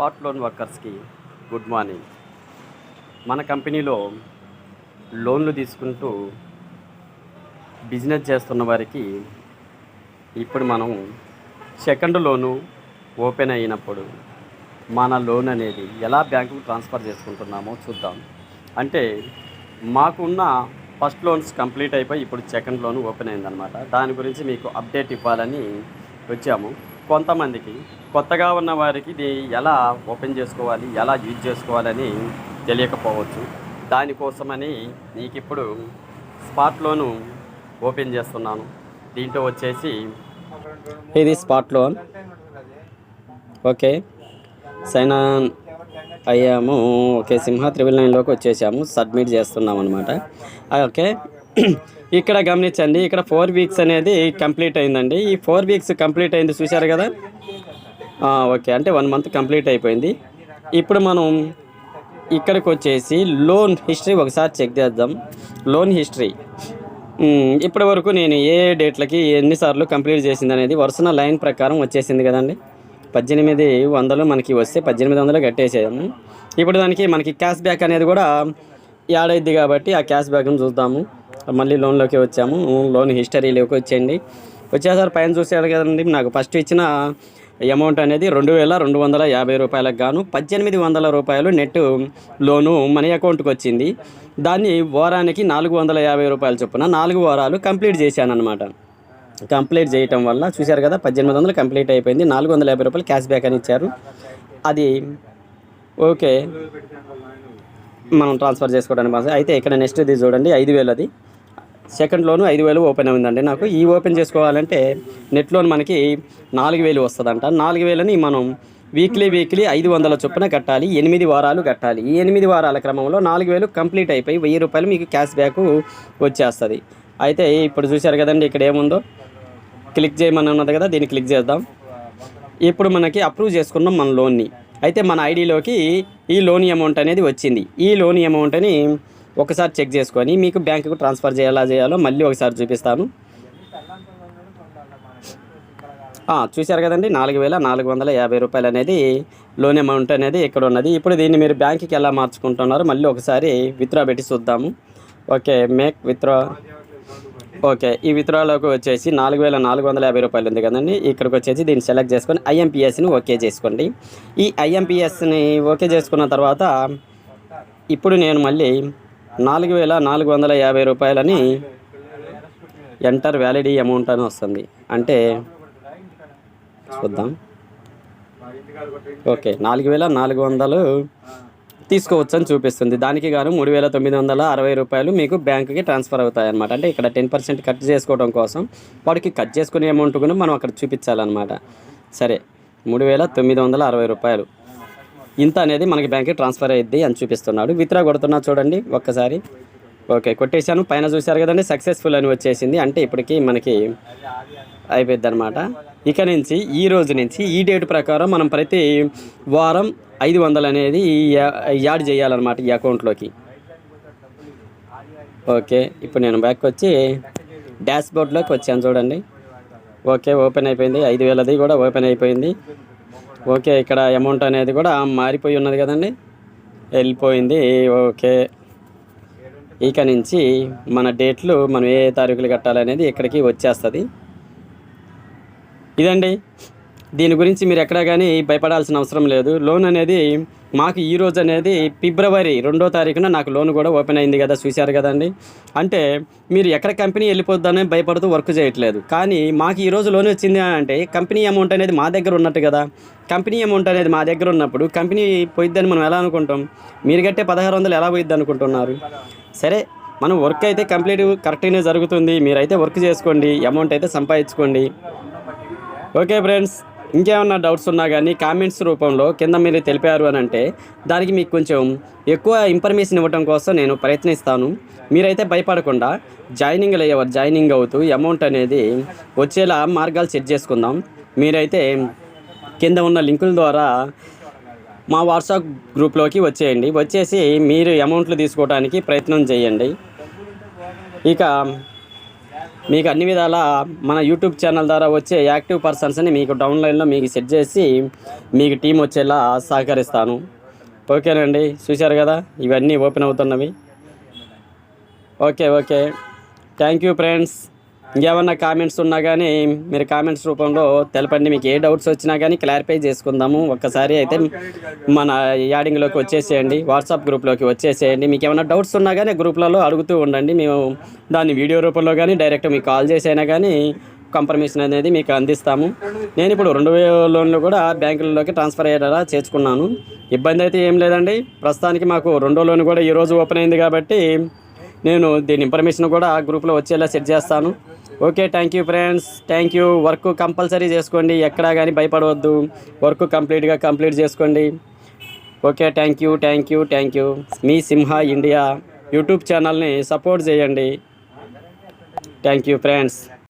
Spot loan వర్కర్స్కి good morning. మన కంపెనీలో లోన్లు తీసుకుంటూ బిజినెస్ చేస్తున్న వారికి ఇప్పుడు మనం సెకండ్ లోను ఓపెన్ అయినప్పుడు మన లోన్ అనేది ఎలా బ్యాంకుకు ట్రాన్స్ఫర్ చేసుకుంటున్నామో చూద్దాం. అంటే మాకున్న ఫస్ట్ లోన్స్ కంప్లీట్ అయిపోయి ఇప్పుడు సెకండ్ లోన్ ఓపెన్ అయిందనమాట దాని గురించి మీకు అప్డేట్ ఇవ్వాలని వచ్చాము. కొంతమందికి కొత్తగా ఉన్న వారికి ఇది ఎలా ఓపెన్ చేసుకోవాలి ఎలా యూజ్ చేసుకోవాలని తెలియకపోవచ్చు. దానికోసమని నీకు ఇప్పుడు స్పాట్ లోను ఓపెన్ చేస్తున్నాను. దీంట్లో వచ్చేసి ఇది స్పాట్ లోన్ ఓకే. సైన్ అయ్యాము. ఓకే సింహ త్రిబుల్ నైన్లోకి వచ్చేసాము. సబ్మిట్ చేస్తున్నాం అనమాట ఓకే. ఇక్కడ గమనించండి ఇక్కడ ఫోర్ వీక్స్ అనేది కంప్లీట్ అయిందండి. ఈ ఫోర్ వీక్స్ కంప్లీట్ అయింది చూశారు కదా? ఓకే. అంటే వన్ మంత్ కంప్లీట్ అయిపోయింది. ఇప్పుడు మనం ఇక్కడికి వచ్చేసి లోన్ హిస్టరీ ఒకసారి చెక్ చేద్దాం. లోన్ హిస్టరీ ఇప్పటి వరకు నేను ఏ డేట్లకి ఎన్నిసార్లు కంప్లీట్ చేసింది అనేది వరుసన లైన్ ప్రకారం వచ్చేసింది కదండి. పద్దెనిమిది వందలు మనకి వస్తే పద్దెనిమిది వందలు కట్టేసాము ఇప్పుడు దానికి మనకి క్యాష్ బ్యాక్ అనేది కూడా యాడ్ అయింది కాబట్టి ఆ క్యాష్ బ్యాక్ను చూద్దాము. మళ్ళీ లోన్లోకి వచ్చాము. లోన్ హిస్టరీలోకి వచ్చేయండి. వచ్చేసారి పైన చూసారు కదండి నాకు ఫస్ట్ ఇచ్చిన అమౌంట్ అనేది రెండు వేల రెండు వందల యాభై రూపాయలకు గాను పద్దెనిమిది వందల రూపాయలు నెట్ లోను మన అకౌంట్కి వచ్చింది. దాన్ని వారానికి నాలుగు వందల యాభై రూపాయలు చొప్పున నాలుగు వారాలు కంప్లీట్ చేశాను అనమాట కంప్లీట్ చేయటం వల్ల చూశారు కదా పద్దెనిమిది వందలు కంప్లీట్ అయిపోయింది నాలుగు వందల యాభై రూపాయలు క్యాష్ బ్యాక్ అని ఇచ్చారు. అది ఓకే. మనం ట్రాన్స్ఫర్ చేసుకోవడానికి అయితే ఇక్కడ నెక్స్ట్ ఇది చూడండి ఐదు వేలది. అది సెకండ్ లోను ఐదు వేలు ఓపెన్ అయిందండి. నాకు ఈ ఓపెన్ చేసుకోవాలంటే నెట్ లోన్ మనకి నాలుగు వేలు వస్తుందంట. నాలుగు వేలని మనం వీక్లీ వీక్లీ ఐదు వందల చొప్పున కట్టాలి. ఎనిమిది వారాలు కట్టాలి. ఈ ఎనిమిది వారాల క్రమంలో నాలుగు వేలు కంప్లీట్ అయిపోయి వెయ్యి రూపాయలు మీకు క్యాష్ బ్యాక్ వచ్చేస్తుంది. అయితే ఇప్పుడు చూశారు కదండి ఇక్కడ ఏముందో? క్లిక్ చేయమని ఉన్నది కదా దీన్ని క్లిక్ చేద్దాం. ఇప్పుడు మనకి అప్రూవ్ చేసుకున్నాం మన లోన్ని. అయితే మన ఐడిలోకి ఈ లోన్ అమౌంట్ అనేది వచ్చింది. ఈ లోన్ అమౌంట్ని ఒకసారి చెక్ చేసుకొని మీకు బ్యాంకుకు ట్రాన్స్ఫర్ చేయాలా చేయాలో మళ్ళీ ఒకసారి చూపిస్తాను. చూసారు చూశారు కదండి నాలుగు వేల నాలుగు వందల యాభై రూపాయలు అనేది లోన్ అమౌంట్ అనేది ఇక్కడ ఉన్నది. ఇప్పుడు దీన్ని మీరు బ్యాంకుకి ఎలా మార్చుకుంటున్నారు మళ్ళీ ఒకసారి విత్డ్రా పెట్టి చూద్దాము. Okay make withdraw. ఓకే ఈ విత్డ్రాలోకి వచ్చేసి నాలుగు వేల నాలుగు వందల యాభై రూపాయలు ఉంది కదండి. ఇక్కడికి వచ్చేసి దీన్ని సెలెక్ట్ చేసుకొని ఐఎంపిఎస్ని ఓకే చేసుకోండి. ఈ ఐఎంపిఎస్ని ఓకే చేసుకున్న తర్వాత ఇప్పుడు నేను మళ్ళీ నాలుగు వేల నాలుగు వందల యాభై రూపాయలని ఎంటర్ వ్యాలిడీ అమౌంట్ అని వస్తుంది. అంటే చూద్దాం. ఓకే నాలుగు వేల నాలుగు వందలు తీసుకోవచ్చు అని చూపిస్తుంది. దానికి గాను మూడు వేల తొమ్మిది వందల అరవై రూపాయలు మీకు బ్యాంకుకి ట్రాన్స్ఫర్ అవుతాయి అనమాట అంటే ఇక్కడ టెన్ పర్సెంట్ కట్ చేసుకోవడం కోసం వాడికి కట్ చేసుకునే అమౌంట్ కూడా మనం అక్కడ చూపించాలన్నమాట. సరే మూడు వేల తొమ్మిది వందల అరవై రూపాయలు. ఇంత అనేది మనకి బ్యాంక్కి ట్రాన్స్ఫర్ అయ్యింది అని చూపిస్తున్నాడు. విత్డ్రా కొడుతున్నా చూడండి ఒక్కసారి. ఓకే కొట్టేశాను. పైన చూశారు కదండి సక్సెస్ఫుల్ అని వచ్చేసింది. అంటే ఇప్పటికి మనకి అయిపోద్ది అనమాట ఇక నుంచి ఈ రోజు నుంచి ఈ డేట్ ప్రకారం మనం ప్రతి వారం ఐదు వందలు అనేది యాడ్ చేయాలన్నమాట ఈ అకౌంట్లోకి. ఓకే ఇప్పుడు నేను బ్యాక్ వచ్చి డాష్ బోర్డ్లోకి వచ్చాను చూడండి. ఓకే ఓపెన్ అయిపోయింది. ఐదు వేలది కూడా ఓపెన్ అయిపోయింది. ఓకే ఇక్కడ అమౌంట్ అనేది కూడా మారిపోయి ఉన్నది కదండి? వెళ్ళిపోయింది ఓకే. ఇక నుంచి మన డేట్లు మనం ఏ తారీఖులు కట్టాలనేది ఇక్కడికి వచ్చేస్తుంది. ఇదండి. దీని గురించి మీరు ఎక్కడా కానీ భయపడాల్సిన అవసరం లేదు. లోన్ అనేది మాకు ఈ రోజు అనేది ఫిబ్రవరి రెండో తారీఖున నాకు లోన్ కూడా ఓపెన్ అయింది కదా చూశారు కదండి అంటే మీరు ఎక్కడ కంపెనీ వెళ్ళిపోద్దని భయపడుతూ వర్క్ చేయట్లేదు. కానీ మాకు ఈ రోజు లోన్ వచ్చింది అంటే కంపెనీ అమౌంట్ అనేది మా దగ్గర ఉన్నట్టు కదా. కంపెనీ అమౌంట్ అనేది మా దగ్గర ఉన్నప్పుడు కంపెనీ పోయిద్దని మనం ఎలా అనుకుంటాం? మీరు కట్టే పదహారు వందలు ఎలా పోయిద్ది అనుకుంటున్నారు? సరే మనం వర్క్ అయితే కంప్లీట్ కరెక్ట్గానే జరుగుతుంది. మీరైతే వర్క్ చేసుకోండి అమౌంట్ అయితే సంపాదించుకోండి. Okay friends. ఇంకేమన్నా డౌట్స్ ఉన్నా కానీ కామెంట్స్ రూపంలో కింద మీరు తెలిపారు అని అంటే దానికి మీకు కొంచెం ఎక్కువ ఇన్ఫర్మేషన్ ఇవ్వడం కోసం నేను ప్రయత్నిస్తాను. మీరైతే భయపడకుండా జాయినింగ్ అయ్యేవారు జాయినింగ్ అవుతూ అమౌంట్ అనేది వచ్చేలా మార్గాలు సెట్ చేసుకుందాం. మీరైతే కింద ఉన్న లింకుల ద్వారా మా వాట్సాప్ గ్రూప్లోకి వచ్చేయండి. వచ్చేసి మీరు అమౌంట్లు తీసుకోవడానికి ప్రయత్నం చేయండి. ఇక మీకు అన్ని విధాల మన యూట్యూబ్ ఛానల్ ద్వారా వచ్చే యాక్టివ్ పర్సన్స్ని మీకు డౌన్లైన్లో మీకు సెట్ చేసి మీకు టీం వచ్చేలా సహకరిస్తాను. ఓకేనండి? చూశారు కదా? ఇవన్నీ open అవుతున్నవి. Okay okay. Thank you friends ఇంకేమన్నా కామెంట్స్ ఉన్నా కానీ మీరు కామెంట్స్ రూపంలో తెలపండి. మీకు ఏ డౌట్స్ వచ్చినా కానీ క్లారిఫై చేసుకుందాము. ఒక్కసారి అయితే మన యాడింగ్లోకి వచ్చేసేయండి. వాట్సాప్ గ్రూప్లోకి వచ్చేసేయండి. మీకు ఏమైనా డౌట్స్ ఉన్నా కానీ గ్రూప్లలో అడుగుతూ ఉండండి. మేము దాన్ని వీడియో రూపంలో కానీ డైరెక్ట్ మీకు కాల్ చేసైనా కానీ కన్ఫర్మేషన్ అనేది మీకు అందిస్తాము. నేను ఇప్పుడు రెండు లోన్లు కూడా బ్యాంకులలోకి ట్రాన్స్ఫర్ అయ్యేలా చేర్చుకున్నాను ఇబ్బంది అయితే ఏం లేదండి. ప్రస్తుతానికి మాకు రెండో లోన్ కూడా ఈరోజు ఓపెన్ అయింది కాబట్టి నేను దీని ఇన్ఫర్మేషన్ కూడా గ్రూప్లో వచ్చేలా సెట్ చేస్తాను. Okay thank you friends thank you work compulsory చేసుకోండి. ఎక్కడా కానీ భయపడవద్దు. వర్క్ కంప్లీట్గా కంప్లీట్ చేసుకోండి. Okay thank you thank you thank you me Simha India YouTube ఛానల్ని సపోర్ట్ చేయండి. Thank you friends